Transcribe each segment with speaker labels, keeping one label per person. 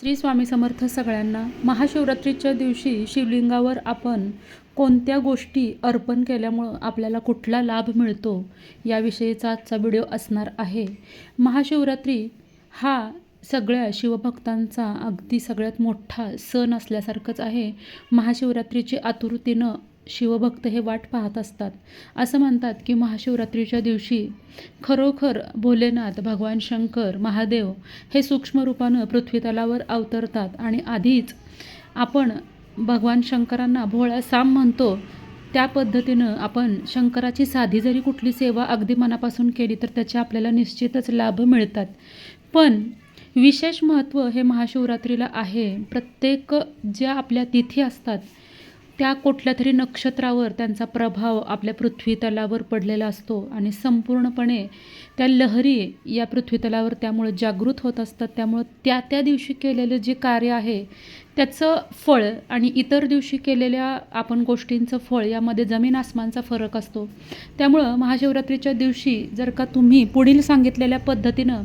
Speaker 1: श्री स्वामी समर्थ सगळ्यांना महाशिवरात्रीच्या दिवशी शिवलिंगावर आपण कोणत्या गोष्टी अर्पण केल्यामुळं आपल्याला कुठला लाभ मिळतो याविषयीचा आजचा व्हिडिओ असणार आहे. महाशिवरात्री हा सगळ्या शिवभक्तांचा अगदी सगळ्यात मोठा सण असल्यासारखंच आहे. महाशिवरात्रीची आतुरतेनं शिवभक्त हे वाट पाहत असतात. असं म्हणतात की महाशिवरात्रीच्या दिवशी खरोखर भोलेनाथ भगवान शंकर महादेव हे सूक्ष्म रूपानं पृथ्वीतलावर अवतरतात आणि आधीच आपण भगवान शंकरांना भोळा साम म्हणतो त्या पद्धतीनं आपण शंकराची साधी जरी कुठली सेवा अगदी मनापासून केली तर त्याचे आपल्याला निश्चितच लाभ मिळतात. पण विशेष महत्त्व हे महाशिवरात्रीला आहे. प्रत्येक ज्या आपल्या तिथी असतात त्या कुठल्या तरी नक्षत्रावर त्यांचा प्रभाव आपल्या पृथ्वीतलावर पडलेला असतो आणि संपूर्णपणे त्या लहरी या पृथ्वीतलावर त्यामुळं जागृत होत असतात. त्यामुळं त्या त्या दिवशी केलेलं जे कार्य आहे त्याचं फळ आणि इतर दिवशी केलेल्या आपण गोष्टींचं फळ यामध्ये जमीन आसमानचा फरक असतो. त्यामुळं महाशिवरात्रीच्या दिवशी जर का तुम्ही पुढील सांगितलेल्या पद्धतीनं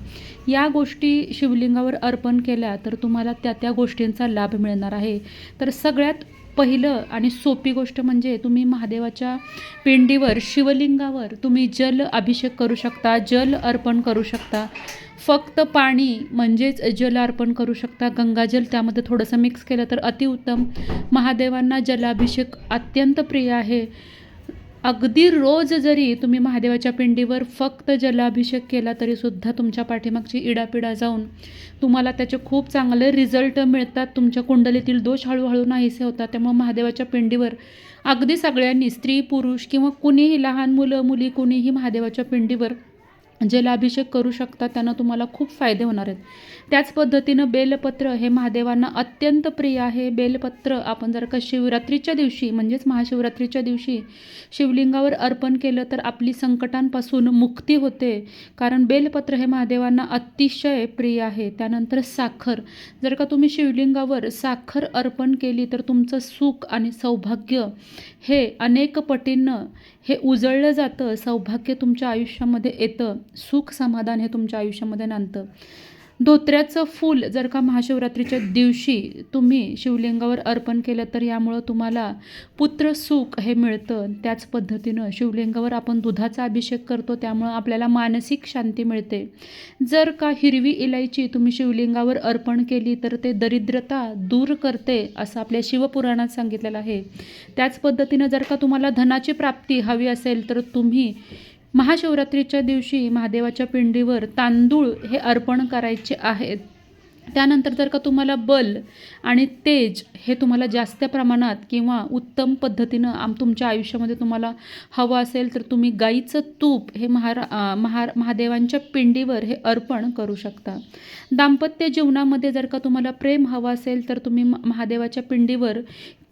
Speaker 1: या गोष्टी शिवलिंगावर अर्पण केल्या तर तुम्हाला त्या त्या गोष्टींचा लाभ मिळणार आहे. तर सगळ्यात पहिलं आणि सोपी गोष्ट म्हणजे तुम्ही महादेवाच्या पिंडीवर शिवलिंगावर तुम्ही जल अभिषेक करू शकता जल अर्पण करू शकता. फक्त पाणी म्हणजेच जल अर्पण करू शकता. गंगाजल त्यामध्ये थोडंसं मिक्स केलं तर अतिउत्तम. महादेवांना जलाभिषेक अत्यंत प्रिय आहे. अगदी रोज जरी तुम्ही महादेवाच्या पिंडीवर फक्त जलाभिषेक केला तरीसुद्धा तुमच्या पाठीमागची इडापिडा जाऊन तुम्हाला त्याचे खूप चांगले रिझल्ट मिळतात. तुमच्या कुंडलीतील दोष हळूहळू नाहीसे होतात. त्यामुळे महादेवाच्या पिंडीवर अगदी सगळ्यांनी स्त्री पुरुष किंवा कुणीही लहान मुलं मुली कुणीही महादेवाच्या पिंडीवर जलाभिषेक करू शकता त्यानं तुम्हाला खूप फायदे होणार आहेत. त्याच पद्धतीनं बेलपत्र हे महादेवांना अत्यंत प्रिय आहे. बेलपत्र आपण जर का शिवरात्रीच्या दिवशी म्हणजेच महाशिवरात्रीच्या दिवशी शिवलिंगावर अर्पण केलं तर आपली संकटांपासून मुक्ती होते. कारण बेलपत्र हे महादेवांना अतिशय प्रिय आहे. त्यानंतर साखर. जर का तुम्ही शिवलिंगावर साखर अर्पण केली तर तुमचं सुख आणि सौभाग्य हे अनेक पटींनं हे उजळलं जातं सौभाग्य तुमच्या आयुष्यामध्ये येतं सुख समाधान हे तुमच्या आयुष्यामध्ये नांदतं धोत्र्याचं फूल जर का महाशिवरात्रीच्या दिवशी तुम्ही शिवलिंगावर अर्पण केलं तर यामुळं तुम्हाला पुत्र सुख हे मिळतं. त्याच पद्धतीनं शिवलिंगावर आपण दुधाचा अभिषेक करतो त्यामुळं आपल्याला मानसिक शांती मिळते. जर का हिरवी इलायची तुम्ही शिवलिंगावर अर्पण केली तर ते दरिद्रता दूर करते असं आपल्या शिवपुराणात सांगितलेलं आहे. त्याच पद्धतीनं जर का तुम्हाला धनाची प्राप्ती हवी असेल तर तुम्ही महाशिवरात्रीच्या दिवशी महादेवाच्या पिंडीवर तांदूळ हे अर्पण करायचे आहेत. त्यानंतर जर का तुम्हाला बल आणि तेज हे तुम्हाला जास्त प्रमाणात किंवा उत्तम पद्धतीनं आम तुमच्या आयुष्यामध्ये तुम्हाला हवं असेल तर तुम्ही गाईचं तूप हे महारा महा महादेवांच्या पिंडीवर हे अर्पण करू शकता. दाम्पत्य जीवनामध्ये जर का तुम्हाला प्रेम हवं असेल तर तुम्ही महादेवाच्या पिंडीवर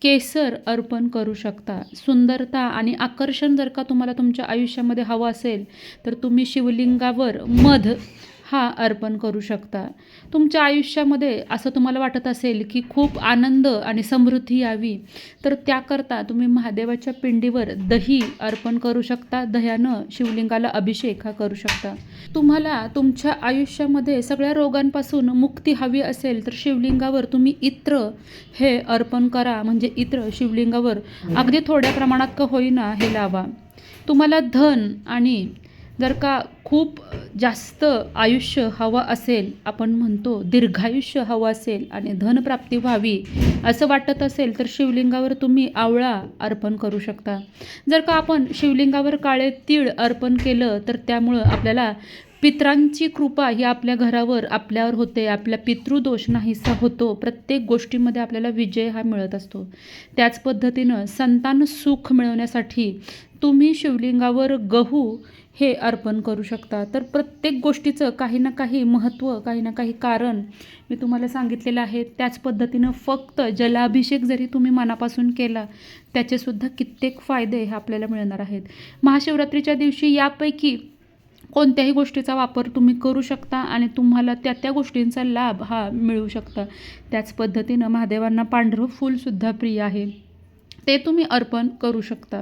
Speaker 1: केसर अर्पण करू शकता. सुंदरता आणि आकर्षण जर का तुम्हाला तुमच्या आयुष्यामध्ये हवं असेल तर तुम्ही शिवलिंगावर मध हा अर्पण करू शकता. तुमच्या आयुष्यामध्ये असं तुम्हाला वाटत असेल की खूप आनंद आणि समृद्धी यावी तर त्याकरता तुम्ही महादेवाच्या पिंडीवर दही अर्पण करू शकता. दह्यानं शिवलिंगाला अभिषेक हा करू शकता. तुम्हाला तुमच्या आयुष्यामध्ये सगळ्या रोगांपासून मुक्ती हवी असेल तर शिवलिंगावर तुम्ही इत्र हे अर्पण करा. म्हणजे इत्र शिवलिंगावर अगदी थोड्या प्रमाणात का होईना हे लावा. तुम्हाला धन आणि जर का खूप जास्त आयुष्य हवं असेल आपण म्हणतो दीर्घायुष्य हवं असेल आणि धनप्राप्ती व्हावी असं वाटत असेल तर शिवलिंगावर तुम्ही आवळा अर्पण करू शकता. जर का आपण शिवलिंगावर काळे तीळ अर्पण केलं तर त्यामुळं आपल्याला पित्रांची कृपा ही आपल्या घरावर आपल्यावर होते आपल्या पितृदोष नाहीसा होतो. प्रत्येक गोष्टीमध्ये आपल्याला विजय हा मिळत असतो. त्याच पद्धतीनं संतान सुख मिळवण्यासाठी तुम्ही शिवलिंगावर गहू हे अर्पण करू शकता. तर प्रत्येक गोष्टीचं काही ना काही महत्त्व काही ना काही कारण मी तुम्हाला सांगितलेलं आहे. त्याच पद्धतीनं फक्त जलाभिषेक जरी तुम्ही मनापासून केला त्याचेसुद्धा कित्येक फायदे हे आपल्याला मिळणार आहेत. महाशिवरात्रीच्या दिवशी यापैकी कोणत्याही गोष्टीचा वापर तुम्ही करू शकता आणि तुम्हाला त्या त्या गोष्टींचा लाभ हा मिळू शकता. त्याच पद्धतीनं महादेवांना पांढरं फूलसुद्धा प्रिय आहे. ते तुम्ही अर्पण करू शकता.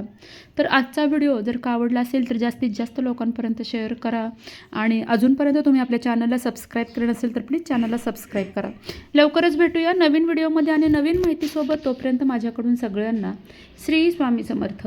Speaker 1: तर आजचा व्हिडिओ जर का आवडला असेल तर जास्तीत जास्त लोकांपर्यंत शेअर करा आणि अजूनपर्यंत तुम्ही आपल्या चॅनलला सबस्क्राईब केलं नसेल तर प्लीज चॅनलला सबस्क्राईब करा. लवकरच भेटूया नवीन व्हिडिओमध्ये आणि नवीन माहितीसोबत तोपर्यंत माझ्याकडून सगळ्यांना श्री स्वामी समर्थ.